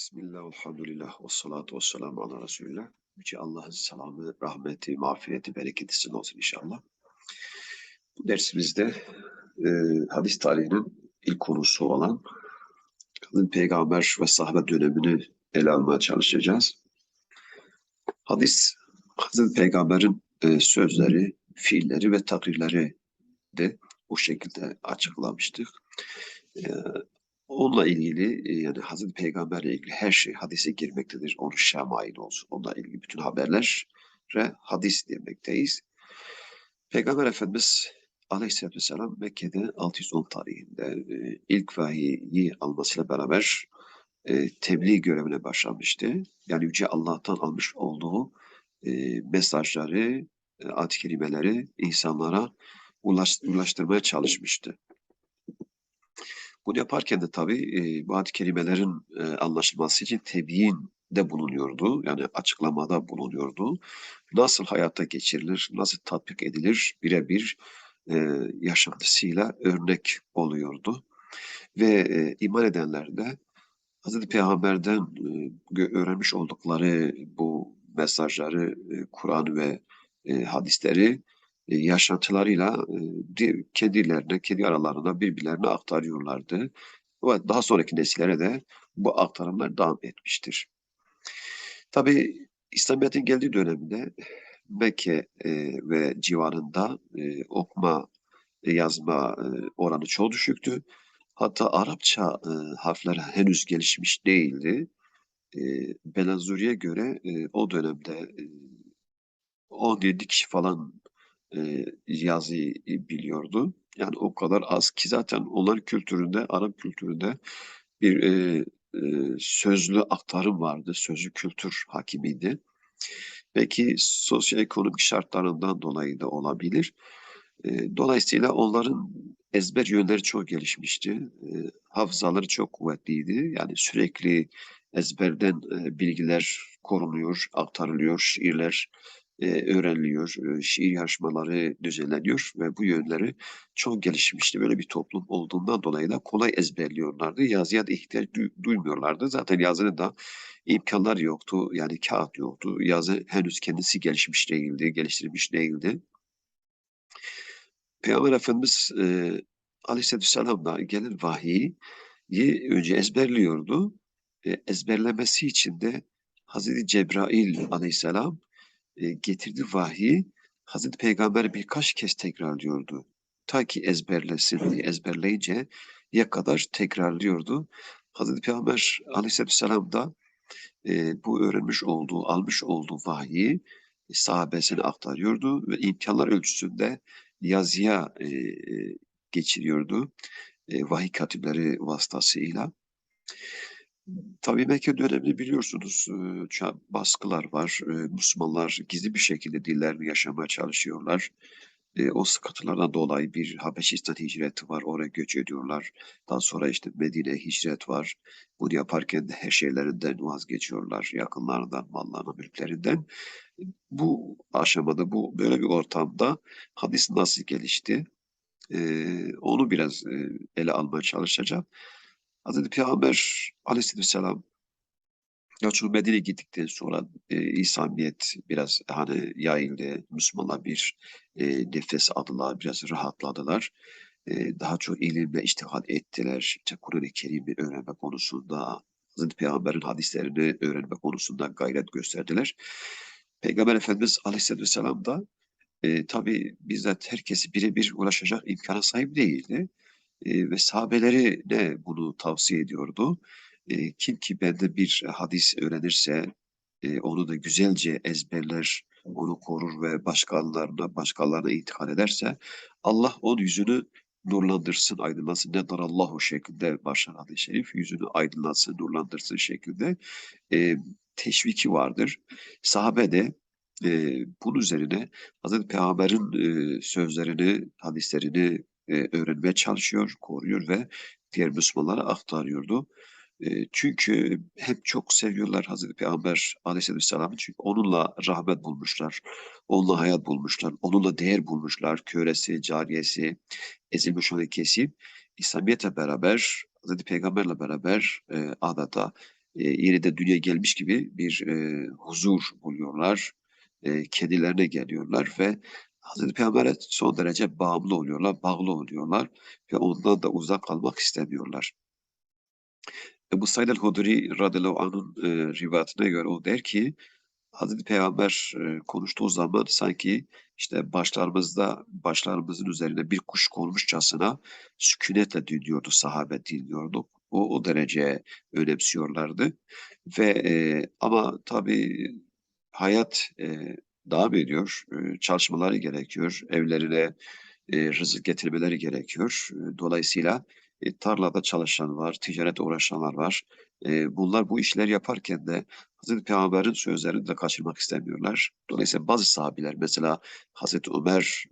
Bismillah, elhamdülillah, ve salatu ve selamu ala Resulillah. Yüce Allah'ın selamı, rahmeti, mağfireti, bereketi sizin olsun inşallah. Bu dersimizde e, hadis tarihinin ilk konusu olan Hazreti Peygamber ve sahabe dönemini ele almaya çalışacağız. Hadis, Hazreti Peygamber'in e, sözleri, fiilleri ve takrirleri de bu şekilde açıklamıştık. E, Onunla ilgili e, yani Hazreti Peygamberle ilgili her şey hadise girmektedir. Onun şemail olsun. Onunla ilgili bütün haberlere hadis demekteyiz. Peygamber Efendimiz Aleyhisselatü Vesselam Mekke'de 610 tarihinde e, ilk vahiyi almasıyla beraber e, tebliğ görevine başlamıştı. Yani Yüce Allah'tan almış olduğu mesajları, ayet kelimeleri insanlara ulaş, ulaştırmaya çalışmıştı. Bunu yaparken de tabii e, bazı kelimelerin e, anlaşılması için tebyin de bulunuyordu. Yani açıklamada bulunuyordu. Nasıl hayata geçirilir, nasıl tatbik edilir birebir e, yaşantısıyla örnek oluyordu. Ve e, iman edenler de Hz. Peygamber'den e, öğrenmiş oldukları bu mesajları, e, Kur'an ve e, hadisleri yaşantılarıyla e, kendilerine, kendi aralarında birbirlerine aktarıyorlardı. Ve daha sonraki nesillere de bu aktarımlar devam etmiştir. Tabi İslamiyet'in geldiği dönemde Mekke e, ve civarında e, okuma, e, yazma e, oranı çok düşüktü. Hatta Arapça e, harfler henüz gelişmiş değildi. E, Belazuri'ye göre e, o dönemde e, 17 kişi falan e, yazıyı biliyordu. Yani o kadar az ki zaten onların kültüründe, Arap kültüründe bir e, e, sözlü aktarım vardı. Sözlü kültür hakimiydi. Belki sosyoekonomik şartlarından dolayı da olabilir. E, dolayısıyla onların ezber yönleri çok gelişmişti. E, hafızaları çok kuvvetliydi. Yani sürekli ezberden e, bilgiler korunuyor, aktarılıyor, şiirler e, öğreniliyor, e, şiir yarışmaları düzenleniyor ve bu yönleri çok gelişmişti. Böyle bir toplum olduğundan dolayı da kolay ezberliyorlardı. Yazıya da ihtiyaç duymuyorlardı. Zaten yazının da imkanlar yoktu. Yani kağıt yoktu. Yazı henüz kendisi gelişmiş değildi, geliştirilmiş değildi. Peygamber Efendimiz e, Aleyhisselatü Vesselam'da gelen vahiyi önce ezberliyordu. E, ezberlemesi için de Hazreti Cebrail Aleyhisselam e, getirdiği vahiyi Hazreti Peygamber birkaç kez tekrarlıyordu. Ta ki ezberlesin diye ezberleyince ya kadar tekrarlıyordu. Hazreti Peygamber aleyhisselatü vesselam da e, bu öğrenmiş olduğu, almış olduğu vahiyi e, sahabesine aktarıyordu ve imkanlar ölçüsünde yazıya e, e geçiriyordu. E, vahiy katipleri vasıtasıyla. Tabii Mekke dönemini biliyorsunuz baskılar var. Müslümanlar gizli bir şekilde dillerini yaşamaya çalışıyorlar. O sıkıntılardan dolayı bir Habeşistan hicreti var. Oraya göç ediyorlar. Daha sonra işte Medine hicret var. Bunu yaparken de her şeylerinden vazgeçiyorlar. Yakınlarından, mallarından, mülklerinden. Bu aşamada, bu böyle bir ortamda hadis nasıl gelişti? onu biraz ele almaya çalışacağım. Hazreti Peygamber aleyhisselam Yalçın Medine'ye gittikten sonra e, İslamiyet biraz hani yayıldı. Müslümanlar bir e, nefes aldılar, biraz rahatladılar. E, daha çok ilim ve iştihad ettiler. İşte Kur'an-ı Kerim'i öğrenme konusunda, Hazreti Peygamber'in hadislerini öğrenme konusunda gayret gösterdiler. Peygamber Efendimiz Aleyhisselatü Vesselam da e, tabi bizzat herkesi birebir ulaşacak imkana sahip değildi e, ve sahabeleri de bunu tavsiye ediyordu. E, kim ki bende bir hadis öğrenirse e, onu da güzelce ezberler, onu korur ve başkalarına, başkalarına intikal ederse Allah onun yüzünü nurlandırsın, aydınlatsın. Ne darallahu şeklinde başlar hadis-i şerif. Yüzünü aydınlatsın, nurlandırsın şeklinde e, teşviki vardır. Sahabe de e, bunun üzerine Hazreti Peygamber'in e, sözlerini, hadislerini e, öğrenmeye çalışıyor, koruyor ve diğer Müslümanlara aktarıyordu. E, çünkü hep çok seviyorlar Hazreti Peygamber aleyhisselamı çünkü onunla rahmet bulmuşlar, onunla hayat bulmuşlar, onunla değer bulmuşlar. Köresi, cariyesi, ezilmiş olan kesim İslamiyet'le beraber, Hazreti Peygamber'le beraber e, adeta e, yeniden dünyaya gelmiş gibi bir e, huzur buluyorlar. E, kendilerine geliyorlar ve Hazreti Peygamber'e son derece bağımlı oluyorlar, bağlı oluyorlar ve ondan da uzak kalmak istemiyorlar. Ebu Said el-Hudri radıyallahu anh'ın e, rivayetine göre o der ki Hazreti Peygamber e, konuştuğu zaman sanki işte başlarımızda başlarımızın üzerine bir kuş konmuşçasına sükunetle dinliyordu, sahabe dinliyordu. O, o derece önemsiyorlardı. Ve e, ama tabii hayat e, devam ediyor. Çalışmaları gerekiyor. Evlerine rızık getirmeleri gerekiyor. Dolayısıyla e, tarlada çalışan var, ticarete uğraşanlar var. Bunlar bu işler yaparken de Hazreti Peygamber'in sözlerini de kaçırmak istemiyorlar. Dolayısıyla bazı sahabiler mesela Hazreti Ömer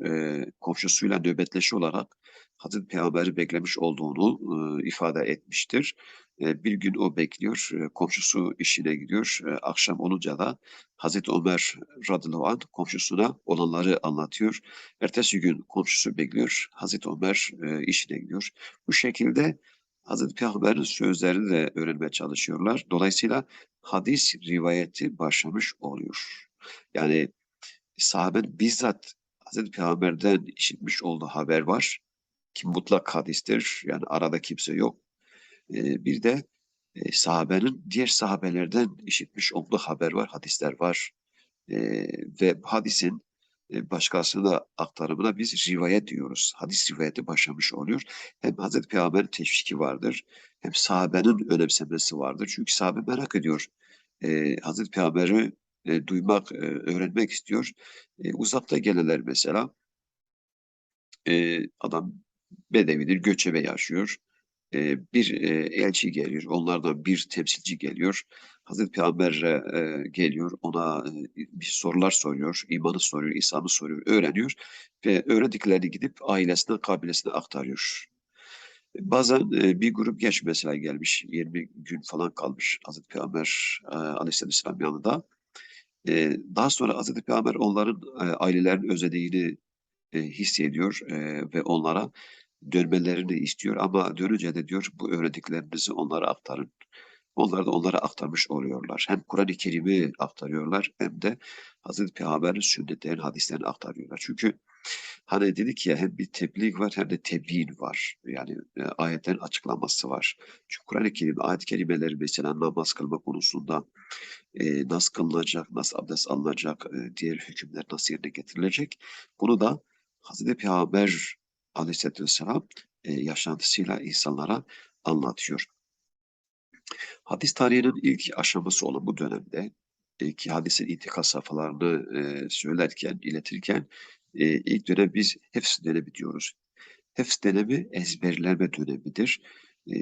komşusuyla nöbetleşi olarak Hazreti Peygamber'i beklemiş olduğunu ifade etmiştir. Bir gün o bekliyor, komşusu işine gidiyor. Akşam olunca da Hazreti Ömer radıyallahu anh komşusuna olanları anlatıyor. Ertesi gün komşusu bekliyor, Hazreti Ömer işine gidiyor. Bu şekilde Hazreti Peygamber'in sözlerini de öğrenmeye çalışıyorlar. Dolayısıyla hadis rivayeti başlamış oluyor. Yani sahabenin bizzat Hazreti Peygamber'den işitmiş olduğu haber var ki mutlak hadistir. Yani arada kimse yok. Ee, bir de e, sahabenin diğer sahabelerden işitmiş olduğu haber var, hadisler var. Ee, ve hadisin e, başkasına aktarımına biz rivayet diyoruz. Hadis rivayeti başlamış oluyor. Hem Hazreti Peygamber'in teşviki vardır, hem sahabenin önemsemesi vardır. Çünkü sahabe merak ediyor. Ee, Hazreti Peygamber'i e, duymak, e, öğrenmek istiyor. E, uzakta gelenler mesela, e, adam bedevidir, göçebe yaşıyor. Bir elçi geliyor, onlardan bir temsilci geliyor. Hazreti Peygamber'e e, geliyor, ona bir sorular soruyor, imanı soruyor, İslam'ı soruyor, öğreniyor ve öğrendiklerini gidip ailesine, kabilesine aktarıyor. Bazen bir grup genç mesela gelmiş, 20 gün falan kalmış Hazreti Peygamber e, Aleyhisselam yanında. Daha sonra Hazreti Peygamber onların e, ailelerin özlediğini hissediyor ve onlara dönmelerini istiyor ama dönünce de diyor bu öğrendiklerinizi onlara aktarın. Onlar da onlara aktarmış oluyorlar. Hem Kur'an-ı Kerim'i aktarıyorlar hem de Hazreti Peygamber'in sünnetlerini, hadislerini aktarıyorlar. Çünkü hani dedik ya hem bir tebliğ var hem de tebliğ var. Yani e, ayetlerin açıklaması var. Çünkü Kur'an-ı Kerim ayet kelimeleri mesela namaz kılma konusunda e, nasıl kılınacak, nasıl abdest alınacak, e, diğer hükümler nasıl yerine getirilecek. Bunu da Hazreti Peygamber Aleyhisselatü Vesselam e, yaşantısıyla insanlara anlatıyor. Hadis tarihinin ilk aşaması olan bu dönemde e, ki hadisin intikal safhalarını e, söylerken, iletirken e, ilk dönem biz hefs dönemi diyoruz. Hefs dönemi ezberleme dönemidir. E,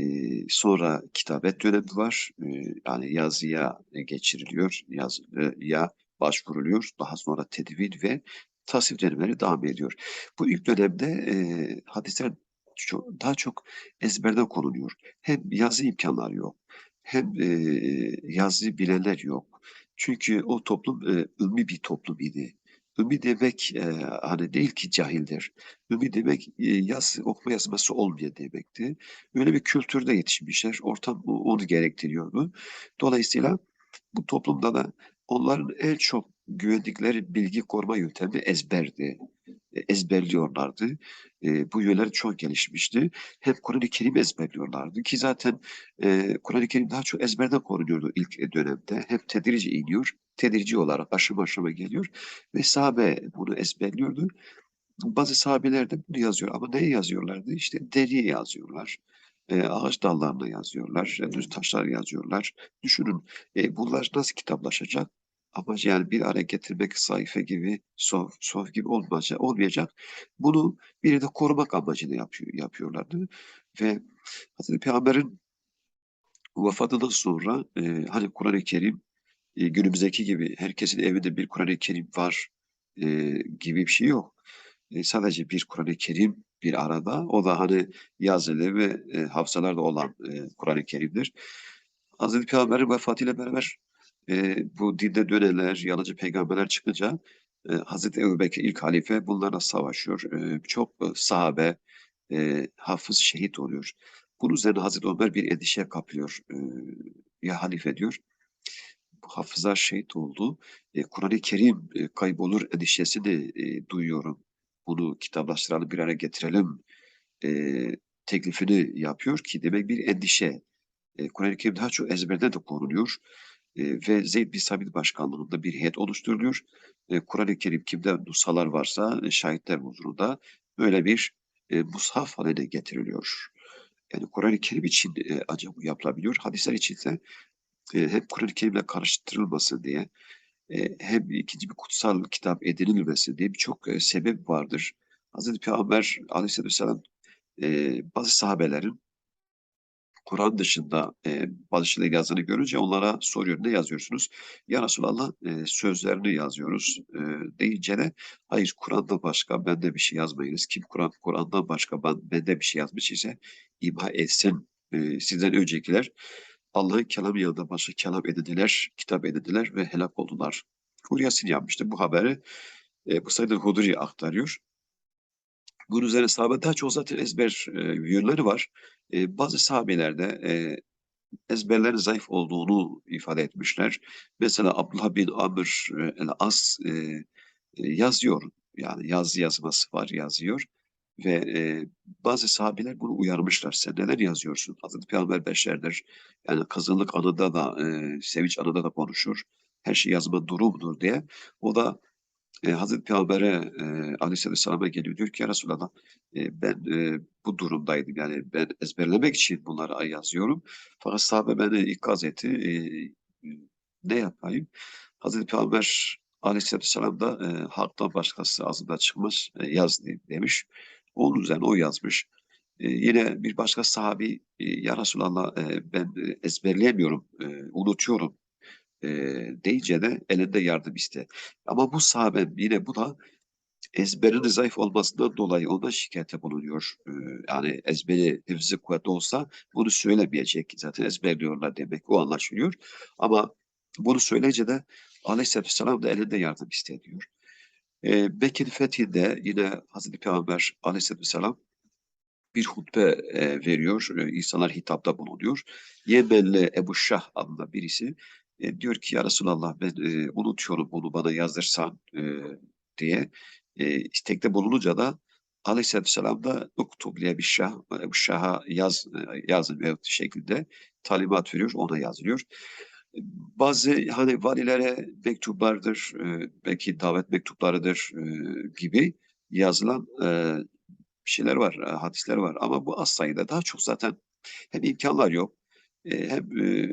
sonra kitabet dönemi var. E, yani yazıya geçiriliyor, yazıya başvuruluyor. Daha sonra tedvin ve tasvip dönemleri devam ediyor. Bu ilk dönemde e, hadisler çok, daha çok ezberden konuluyor. Hem yazı imkanları yok, hem e, yazı bilenler yok. Çünkü o toplum e, ümmi bir toplum idi. Ümmi demek e, hani değil ki cahildir. Ümmi demek e, yaz, okuma yazması olmayan demekti. Öyle bir kültürde yetişmişler. Ortam onu gerektiriyordu. Dolayısıyla bu toplumda da onların en çok güvendikleri bilgi koruma yöntemi ezberdi. E, ezberliyorlardı. E, bu yönler çok gelişmişti. Hem Kur'an-ı Kerim ezberliyorlardı ki zaten e, Kur'an-ı Kerim daha çok ezberden korunuyordu ilk dönemde. Hem tedrici iniyor, tedrici olarak aşama aşama geliyor ve sahabe bunu ezberliyordu. Bazı sahabeler de bunu yazıyor ama neye yazıyorlardı? İşte deriye yazıyorlar. E, ağaç dallarına yazıyorlar, düz taşlar yazıyorlar. Düşünün e, bunlar nasıl kitaplaşacak? Amacı yani bir araya getirmek sayfa gibi, sof, sof gibi olmayacak, olmayacak. Bunu bir de korumak amacını yapıyor, yapıyorlardı. Ve Hazreti Peygamber'in vefatından sonra e, hani Kur'an-ı Kerim e, günümüzdeki gibi herkesin evinde bir Kur'an-ı Kerim var e, gibi bir şey yok. E, sadece bir Kur'an-ı Kerim bir arada. O da hani yazılı ve e, hafızalarda olan e, Kur'an-ı Kerim'dir. Hazreti Peygamber'in vefatıyla beraber e, bu dinde döneler, yalancı peygamberler çıkınca e, Hazreti Ebu Bekir ilk halife bunlarla savaşıyor. E, çok sahabe, e, hafız şehit oluyor. Bunun üzerine Hazreti Ömer bir endişe kapıyor. E, ya halife diyor. Bu hafızlar şehit oldu. E, Kur'an-ı Kerim e, kaybolur endişesini e, duyuyorum. Bunu kitaplaştıralım bir araya getirelim e, teklifini yapıyor ki demek bir endişe. E, Kur'an-ı Kerim daha çok ezberden de korunuyor. E, ve Zeyd bin Sabit başkanlığında bir heyet oluşturuluyor. E, Kur'an-ı Kerim kimde nusalar varsa e, şahitler huzurunda böyle bir e, mushaf haline getiriliyor. Yani Kur'an-ı Kerim için e, ancak bu yapılabiliyor. Hadisler için de hem Kur'an-ı Kerim'le karıştırılmasın diye hem ikinci bir kutsal kitap edinilmesi diye birçok sebep vardır. Hazreti Peygamber aleyhisselatü vesselam bazı sahabelerin Kur'an dışında e, bazı şeyler yazdığını görünce onlara soruyor ne yazıyorsunuz? Ya Resulallah e, sözlerini yazıyoruz e, deyince de hayır Kur'an'dan başka bende bir şey yazmayınız. Kim Kur'an Kur'an'dan başka ben, bende bir şey yazmış ise imha etsin. E, sizden öncekiler Allah'ın kelamı yanında başka kelam edindiler, kitap edindiler ve helak oldular. Huryasin yapmıştı. Bu haberi e, bu sayıda Hudri aktarıyor. Bunun üzerine sahabe daha çok zaten ezber e, yönleri var. E, bazı sahabelerde e, ezberlerin zayıf olduğunu ifade etmişler. Mesela Abdullah bin Amr e, el-As e, e, yazıyor. Yani yazı yazması var yazıyor. Ve e, bazı sahabeler bunu uyarmışlar. Sen neler yazıyorsun? Hazreti Peygamber beşerdir. Yani kızıllık anında da, e, sevinç anında da konuşur. Her şey yazma durumdur diye. O da e, Hazreti Peygamber'e e, Aleyhisselam'a geliyor. Diyor ki ya Resulallah e, ben e, bu durumdaydım. Yani ben ezberlemek için bunları yazıyorum. Fakat sahabe beni ikaz etti. E, ne yapayım? Hazreti Peygamber Aleyhisselam da e, halktan başkası ağzından çıkmaz e, yaz demiş. Onun üzerine o yazmış. E, yine bir başka sahabi e, ya Resulallah e, ben e, ezberleyemiyorum, e, unutuyorum e, deyince de elinde yardım iste. Ama bu sahabe yine bu da ezberinin zayıf olmasından dolayı ona şikayete bulunuyor. E, yani ezberi hıfzı kuvvetli olsa bunu söylemeyecek. Zaten ezberliyorlar demek o anlaşılıyor. Ama bunu söyleyince de Aleyhisselatü Vesselam da elinde yardım istediyor. E, Bekir Fethi'de yine Hazreti Peygamber Aleyhisselatü Vesselam bir hutbe veriyor. E, insanlar hitapta bulunuyor. Yemenli Ebu Şah adında birisi e, diyor ki ya Resulallah ben e, unutuyorum bunu bana yazdırsan e, diye e, istekte bulununca da Aleyhisselatü Vesselam da uktub bir şah, bu şaha yaz, e, yazın veyahut şekilde talimat veriyor, ona yazılıyor. Bazı hani valilere mektuplardır, e, belki davet mektuplarıdır e, gibi yazılan e, şeyler var, e, hadisler var. Ama bu az sayıda daha çok zaten hem imkanlar yok, e, hem e,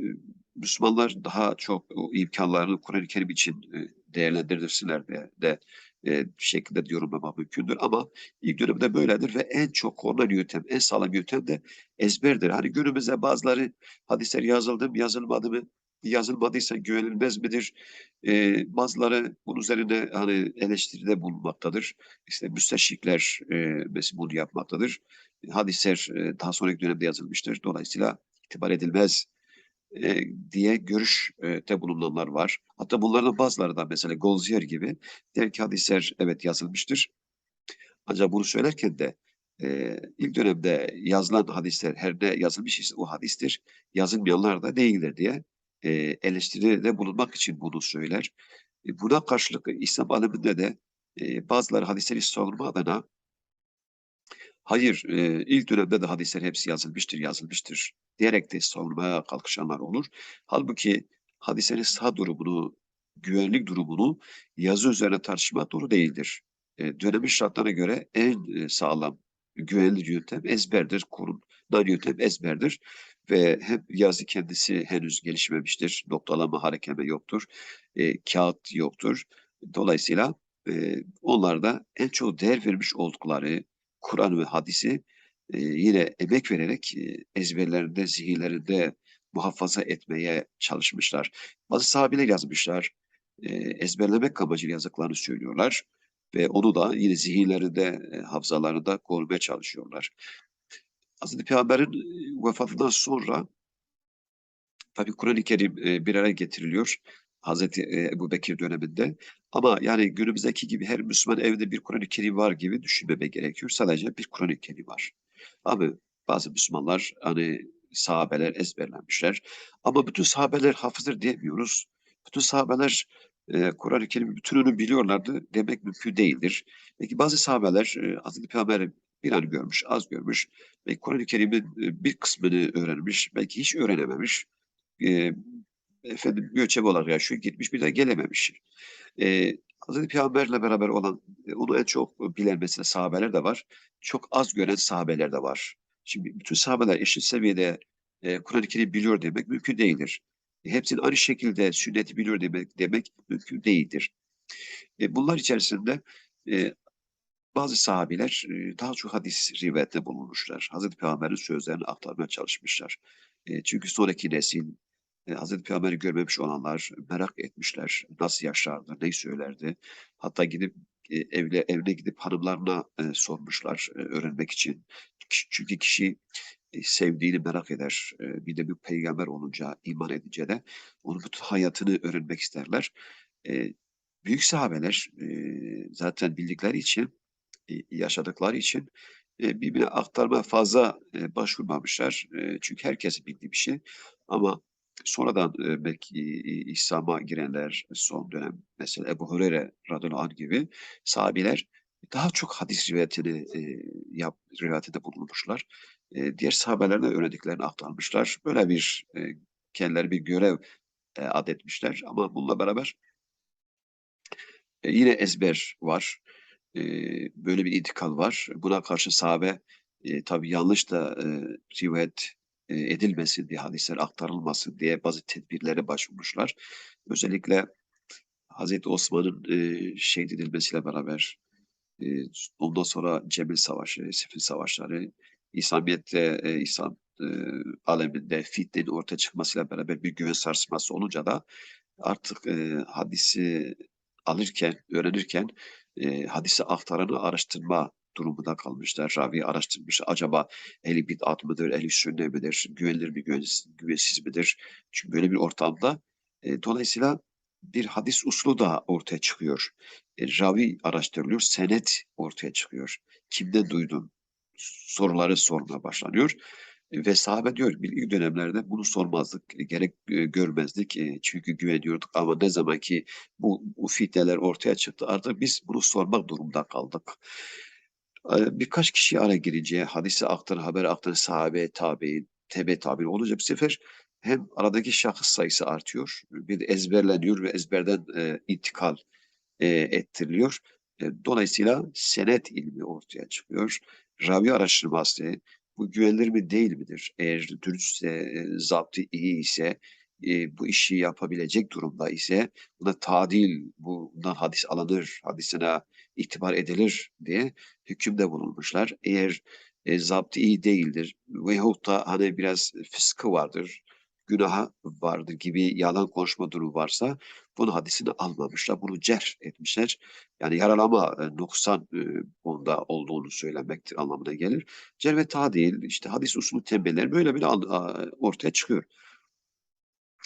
Müslümanlar daha çok o imkanlarını Kur'an-ı Kerim için e, değerlendirirsinler de, de e, şekilde yorumlamak mümkündür. Ama ilk dönemde böyledir ve en çok korunan yöntem, en sağlam yöntem de ezberdir. Hani günümüzde bazıları hadisler yazıldı mı, yazılmadı mı, yazılmadıysa güvenilmez midir? E, bazıları bunun üzerine hani eleştiride bulunmaktadır. İşte müsteşrikler e, bunu yapmaktadır. Hadisler e, daha sonraki dönemde yazılmıştır. Dolayısıyla itibar edilmez e, diye görüşte bulunanlar var. Hatta bunlardan bazıları da mesela Golziyer gibi der ki hadisler evet yazılmıştır. Ancak bunu söylerken de e, ilk dönemde yazılan hadisler her ne yazılmış ise o hadistir. Yazılmayanlar da değildir diye e, eleştiride bulunmak için bunu söyler. E, buna karşılık İslam aleminde de e, bazıları hadisleri savunma adına hayır e, ilk dönemde de hadisler hepsi yazılmıştır, yazılmıştır diyerek de savunmaya kalkışanlar olur. Halbuki hadislerin sağ durumunu, güvenlik durumunu yazı üzerine tartışmak doğru değildir. E, dönemin şartlarına göre en e, sağlam güvenli yöntem ezberdir, korunan yöntem ezberdir ve hem yazı kendisi henüz gelişmemiştir. Noktalama, harekeme yoktur. E, kağıt yoktur. Dolayısıyla e, onlar en çok değer vermiş oldukları Kur'an ve hadisi e, yine emek vererek e, ezberlerinde, zihinlerinde muhafaza etmeye çalışmışlar. Bazı sahabeler yazmışlar. E, ezberlemek amacıyla yazdıklarını söylüyorlar. Ve onu da yine zihinlerinde, e, hafızalarında korumaya çalışıyorlar. Hazreti Peygamber'in e, vefatından sonra tabi Kur'an-ı Kerim bir araya getiriliyor. Hazreti Ebu Bekir döneminde. Ama yani günümüzdeki gibi her Müslüman evde bir Kur'an-ı Kerim var gibi düşünmeme gerekiyor. Sadece bir Kur'an-ı Kerim var. Abi bazı Müslümanlar hani sahabeler ezberlemişler. Ama bütün sahabeler hafızdır diyemiyoruz. Bütün sahabeler e, Kur'an-ı Kerim'in bütününü biliyorlardı demek mümkün değildir. Peki bazı sahabeler e, Hazreti Peygamber'i bir an görmüş, az görmüş. Belki Kur'an-ı Kerim'in e, bir kısmını öğrenmiş, belki hiç öğrenememiş. E, efendim göçebe olarak yaşıyor, gitmiş bir daha gelememiş. E, Hazreti Peygamberle beraber olan, e, onu en çok bilen mesela sahabeler de var. Çok az gören sahabeler de var. Şimdi bütün sahabeler eşit seviyede e, Kur'an-ı Kerim biliyor demek mümkün değildir. E, hepsinin aynı şekilde sünneti biliyor demek, demek mümkün değildir. E, bunlar içerisinde e, bazı sahabiler e, daha çok hadis rivayette bulunmuşlar. Hazreti Peygamber'in sözlerini aktarmaya çalışmışlar. E, çünkü sonraki nesil e, Hazreti Peygamber'i görmemiş olanlar merak etmişler. Nasıl yaşardı, ne söylerdi. Hatta gidip e, evle, evine gidip hanımlarına e, sormuşlar e, öğrenmek için. Çünkü kişi e, sevdiğini merak eder. E, bir de bir peygamber olunca, iman edince de onun bütün hayatını öğrenmek isterler. Büyük sahabeler zaten bildikleri için, yaşadıkları için birbirine aktarma fazla başvurmamışlar. Çünkü herkes bildiği bir şey. Ama sonradan e, belki İslam'a girenler son dönem mesela Ebu Hureyre radıyallahu anh gibi sahabiler daha çok hadis rivayetini e, yap, rivayetinde bulunmuşlar. E, diğer sahabelerine öğrendiklerini aktarmışlar. Böyle bir e, kendileri bir görev e, adetmişler. Ama bununla beraber e, yine ezber var. E, böyle bir itikal var. Buna karşı sahabe e, tabii yanlış da e, rivayet e, edilmesin diye, hadisler aktarılmasın diye bazı tedbirlere başvurmuşlar. Özellikle Hazreti Osman'ın e, şehit edilmesiyle beraber e, ondan sonra Cemil Savaşı, Sifil Savaşları, İslamiyet'te, e, İslam e, aleminde fitnenin ortaya çıkmasıyla beraber bir güven sarsması olunca da artık e, hadisi alırken, öğrenirken e, hadisi aktaranı araştırma durumunda kalmışlar. Ravi araştırmış. Acaba ehli bid'at mıdır, ehli sünnet midir, güvenilir mi, güvensiz, güvensiz midir? Çünkü böyle bir ortamda e, dolayısıyla bir hadis uslu da ortaya çıkıyor. E, ravi araştırılıyor, senet ortaya çıkıyor. Kimden duydun? Soruları sormaya başlanıyor. E, ve sahabe diyor ilk dönemlerde bunu sormazdık, e, gerek e, görmezdik çünkü güveniyorduk ama ne zaman ki bu, bu fitneler ortaya çıktı artık biz bunu sormak durumunda kaldık. Birkaç kişi ara girince hadisi aktaran, haber aktaran sahabe, tabi'in, tebe tabi'in olunca bir sefer hem aradaki şahıs sayısı artıyor, bir ezberleniyor ve ezberden e, intikal e, ettiriliyor. E, dolayısıyla senet ilmi ortaya çıkıyor. Ravi araştırması bu güvenilir mi değil midir? Eğer dürüstse, e, zaptı iyi ise, e, bu işi yapabilecek durumda ise buna tadil, bundan hadis alınır, hadisine itibar edilir diye hükümde bulunmuşlar. Eğer e, zaptı iyi değildir veyahut da hani biraz fıskı vardır, günaha vardır gibi yalan konuşma durumu varsa bunu hadisini almamışlar. Bunu cer etmişler. Yani yaralama e, noksan e, onda olduğunu söylemektir anlamına gelir. Cer ve tadil işte hadis usulü tembeller böyle bir ortaya çıkıyor.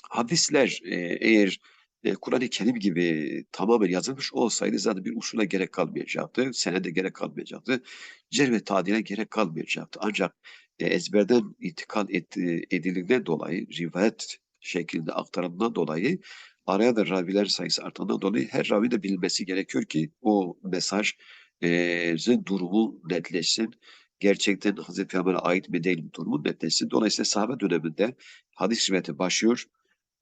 Hadisler e, eğer e, Kur'an-ı Kerim gibi tamamen yazılmış olsaydı zaten bir usule gerek kalmayacaktı, senede gerek kalmayacaktı, cer ve tadile gerek kalmayacaktı. Ancak e, ezberden intikal et, edildiğinden dolayı, rivayet şeklinde aktarımından dolayı araya da raviler sayısı arttığından dolayı her ravi de bilmesi gerekiyor ki o mesaj e, durumu netleşsin. Gerçekten Hazreti Peygamber'e ait mi değil mi durumu netleşsin. Dolayısıyla sahabe döneminde hadis rivayeti başlıyor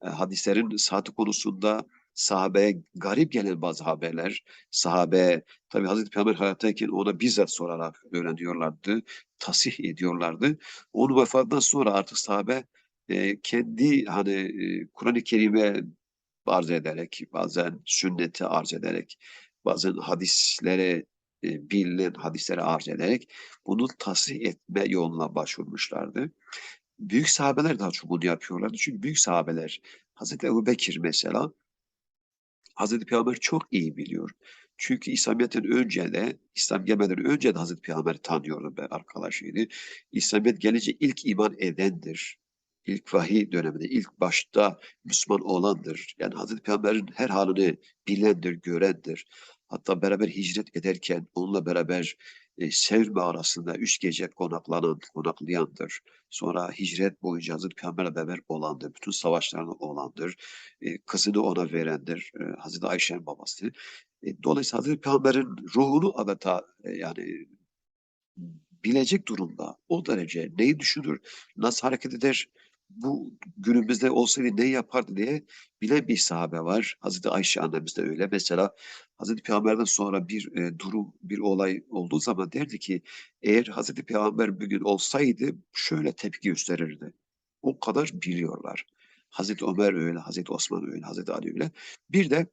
hadislerin saati konusunda sahabeye garip gelen bazı haberler, sahabe tabi Hazreti Peygamber hayattayken ona bizzat sorarak öğreniyorlardı, tasih ediyorlardı. Onun vefatından sonra artık sahabe e, kendi hani e, Kur'an-ı Kerim'e arz ederek, bazen sünneti arz ederek, bazen hadislere e, bilinen hadislere arz ederek bunu tasih etme yoluna başvurmuşlardı büyük sahabeler daha çok bunu yapıyorlardı. Çünkü büyük sahabeler, Hazreti Ebu Bekir mesela, Hazreti Peygamber çok iyi biliyor. Çünkü İslamiyet'ten önce de, İslam gelmeden önce de Hazreti Peygamber'i tanıyordu be arkadaşıydı. İslamiyet gelince ilk iman edendir. İlk vahiy döneminde, ilk başta Müslüman olandır. Yani Hazreti Peygamber'in her halini bilendir, görendir. Hatta beraber hicret ederken onunla beraber e, Sevr mağarasında üç gece konaklanan, konaklayandır. Sonra hicret boyunca Hazreti Peygamber'le beraber olandır. Bütün savaşlarını olandır. E, kızını ona verendir. E, Hazreti Ayşe'nin babası. E, dolayısıyla Hazreti Peygamber'in ruhunu adeta e, yani bilecek durumda. O derece neyi düşünür, nasıl hareket eder, bu günümüzde olsaydı ne yapardı diye bilen bir sahabe var. Hazreti Ayşe annemiz de öyle. Mesela Hazreti Peygamber'den sonra bir e, durum, bir olay olduğu zaman derdi ki eğer Hazreti Peygamber bir gün olsaydı şöyle tepki gösterirdi. O kadar biliyorlar. Hazreti Ömer öyle, Hazreti Osman öyle, Hazreti Ali öyle. Bir de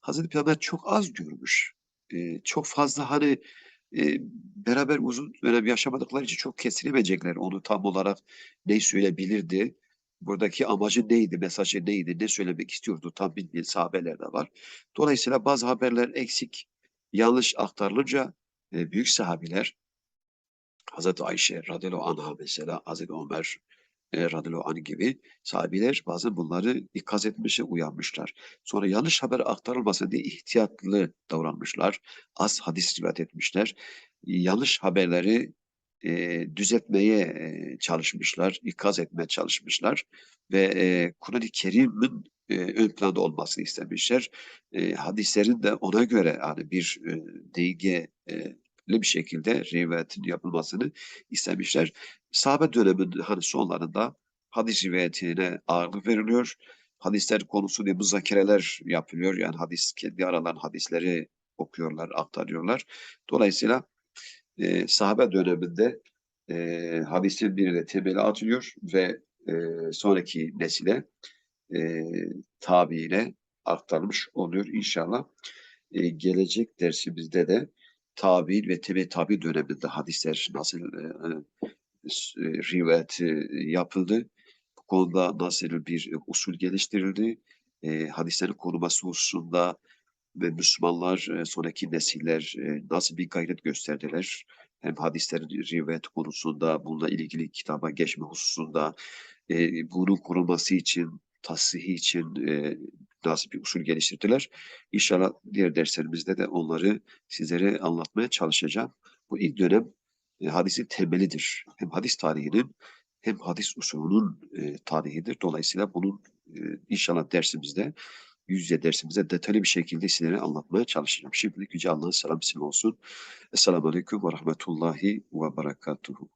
Hazreti Peygamber çok az görmüş. E, çok fazla hani e, beraber uzun dönem yaşamadıkları için çok kesilemeyecekler. Onu tam olarak ne söyleyebilirdi, buradaki amacı neydi, mesajı neydi, ne söylemek istiyordu tam bilmeyen sahabeler de var. Dolayısıyla bazı haberler eksik, yanlış aktarılınca e, büyük sahabiler, Hazreti Ayşe radıyallahu anh'a mesela, Hazreti Ömer e, radıyallahu anh gibi sahabiler bazen bunları ikaz etmişe uyanmışlar. Sonra yanlış haber aktarılmasın diye ihtiyatlı davranmışlar. Az hadis rivayet etmişler. Yanlış haberleri e, düzeltmeye çalışmışlar, ikaz etmeye çalışmışlar ve e, Kur'an-ı Kerim'in e, ön planda olmasını istemişler. E, hadislerin de ona göre yani bir e, deyge e, bir şekilde rivayetin yapılmasını istemişler. Sahabe döneminin hani sonlarında hadis rivayetine ağırlık veriliyor. Hadisler konusunda müzakereler yapılıyor. Yani hadis kendi aralarında hadisleri okuyorlar, aktarıyorlar. Dolayısıyla e, sahabe döneminde e, hadisin birine temeli atılıyor ve e, sonraki nesile e, tabiine aktarmış oluyor inşallah. E, gelecek dersimizde de tabi ve tebe tabi döneminde hadisler nasıl e, e, rivayet e, yapıldı, bu konuda nasıl bir usul geliştirildi, e, hadislerin koruması hususunda ve Müslümanlar sonraki nesiller nasıl bir gayret gösterdiler, hem hadislerin rivayet konusunda, bununla ilgili kitaba geçme hususunda, bunun korunması için, tasfihi için nasıl bir usul geliştirdiler. İnşallah diğer derslerimizde de onları sizlere anlatmaya çalışacağım. Bu ilk dönem hadisin temelidir. Hem hadis tarihinin hem hadis usulünün tarihidir. Dolayısıyla bunun inşallah dersimizde yüz yüze dersimizde detaylı bir şekilde sizlere anlatmaya çalışacağım. Şimdilik Yüce Allah'ın selam olsun. Esselamu Aleyküm ve Rahmetullahi ve Berekatuhu.